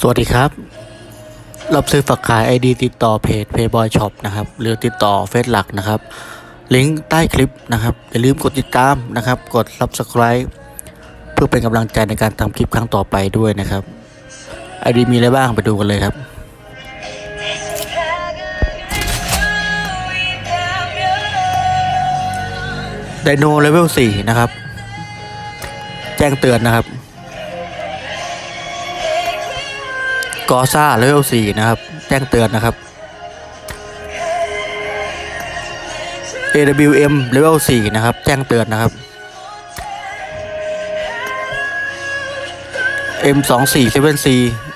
สวัสดีครับ รับซื้อฝากขาย ID ติดต่อเพจ Payboy Shop นะครับ หรือติดต่อเฟซหลักนะครับ ลิงก์ใต้คลิปนะครับ อย่าลืมกดติดตามนะครับ กด Subscribe เพื่อเป็นกำลังใจในการทำคลิปครั้งต่อไปด้วยนะครับ ID มีอะไรบ้างไปดูกันเลยครับไดโนเลเวล4นะครับ แจ้งเตือนนะครับ กอซ่าเลเวล4นะครับ แจ้งเตือนนะครับ AWM เลเวล4นะครับ แจ้งเตือนนะครับ M24 7C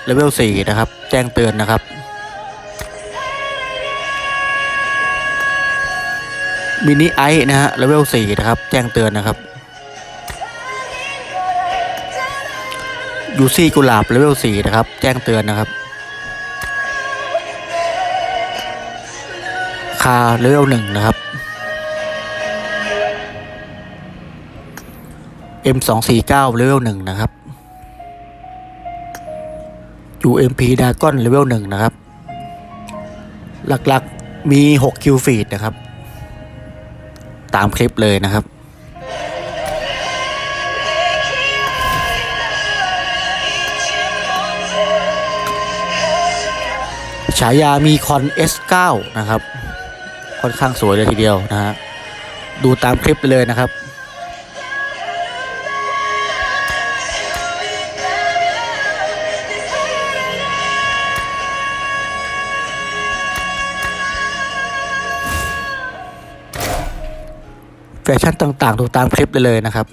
เลเวล4นะครับ แจ้งเตือนนะครับ มินิไอนะฮะเลเวล4นะครับ แจ้งเตือนนะครับ ยูซี่กุหลาบเลเวล4นะครับ แจ้งเตือนนะครับ คาเลเวล1นะครับ M249 เลเวล1นะครับ UMP ดากอนเลเวล1นะครับ หลักๆมี 6 คิวฟีดนะครับ ตามคลิปเลยนะครับ ฉายามีคอน S9 นะครับ ค่อนข้างสวยเลยทีเดียวนะฮะ ดูตามคลิปไปเลยนะครับ แฟชั่นต่างๆ ดูตามคลิปได้เลยนะครับ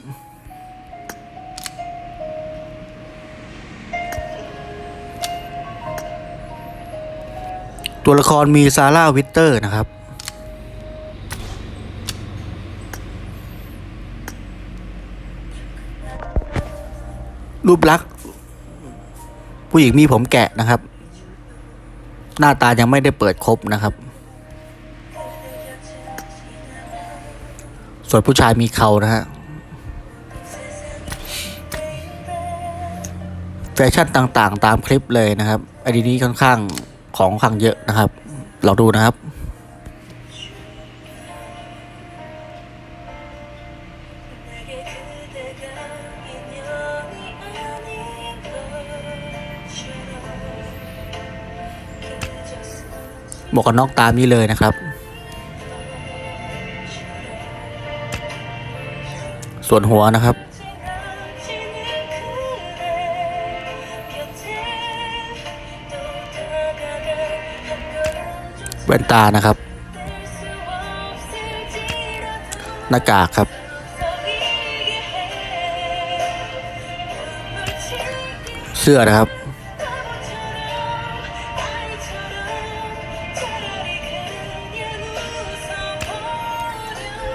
ตัวละครมีซาร่าวิตเตอร์นะครับ รูปลักษณ์ผู้หญิงมีผมแกะนะครับ หน้าตายังไม่ได้เปิดครบนะครับ ส่วนผู้ชายมีเขานะฮะแฟชั่นต่างๆ ตามคลิปเลยนะครับไอดีนี้ค่อนข้าง ของข้างเยอะนะครับ เราดูนะครับหมวกกันน็อกตามนี้เลยนะครับ ส่วนหัวนะครับ แว่นตานะครับ หน้ากากครับ เสื้อนะครับ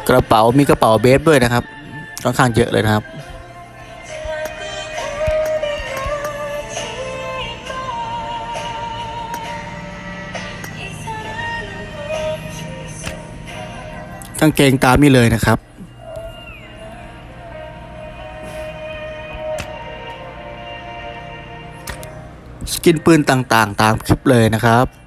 กระเป๋ามีกระเป๋าเบฟด้วยนะครับค่อนข้างเยอะเลยนะครับ กางเกงตามนี้เลยนะครับ สกินปืนต่างๆ ตามคลิปเลยนะครับ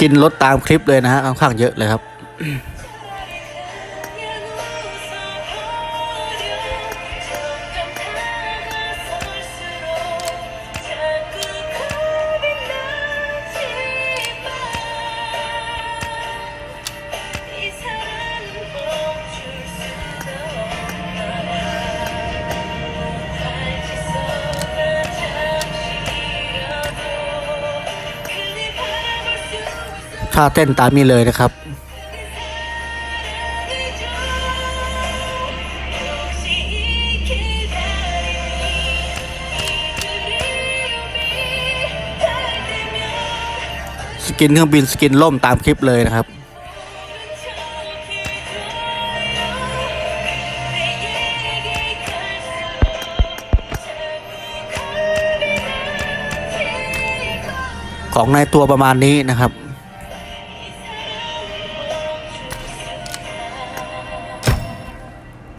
กินลดตามคลิปเลยนะฮะค่อนข้างเยอะเลยครับ ท่าเต้นตามนี้เลยนะครับ สกินเครื่องบินสกินล่มตามคลิปเลยนะครับของในตัวประมาณนี้นะครับ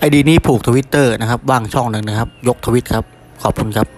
ไอดีนี้ผูกทวิตเตอร์นะครับว่างช่องหนึ่งนะครับ ยกทวิตครับ ขอบคุณครับ